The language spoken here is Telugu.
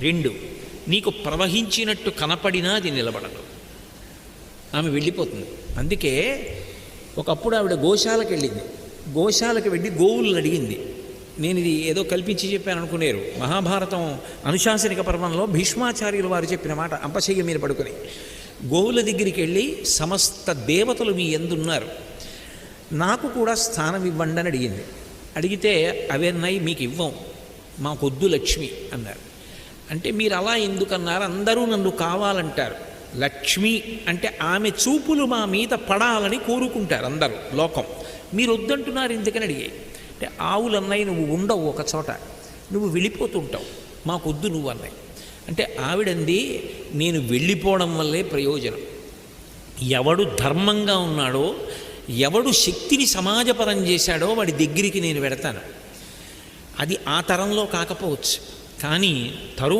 రెండు నీకు ప్రవహించినట్టు కనపడినా అది నిలబడదు. ఆమె వెళ్ళిపోతుంది. అందుకే ఒకప్పుడు ఆవిడ గోశాలకు వెళ్ళింది. గోశాలకు వెళ్ళి గోవులను అడిగింది. నేను ఇది ఏదో కల్పించి చెప్పాను అనుకునేరు. మహాభారతం అనుశాసనిక పర్వంలో భీష్మాచార్యులు వారు చెప్పిన మాట అంపశయ్య మీద పడుకుని గోవుల దగ్గరికి వెళ్ళి సమస్త దేవతలు మీ ఎందున్నారు? నాకు కూడా స్థానం ఇవ్వండి అని అడిగింది. అడిగితే అవన్నీ మీకు ఇవ్వం. మాకొద్దు లక్ష్మి అన్నారు. అంటే మీరు అలా ఎందుకన్నారు? అందరూ నన్ను కావాలంటారు. లక్ష్మి అంటే ఆమె చూపులు మా మీద పడాలని కోరుకుంటారు అందరూ లోకం. మీరు వద్దంటున్నారు ఎందుకని అడిగే అంటే ఆవులన్నాయి నువ్వు ఉండవు ఒక చోట నువ్వు వెళ్ళిపోతుంటావు. మాకొద్దు నువ్వు అన్నాయి అంటే ఆవిడంది నేను వెళ్ళిపోవడం వల్లే ప్రయోజనం. ఎవడు ధర్మంగా ఉన్నాడో ఎవడు శక్తిని సమాజపరం చేశాడో వాడి దగ్గరికి నేను వెడతాను. అది ఆ తరంలో కాకపోవచ్చు. కానీ తరువాత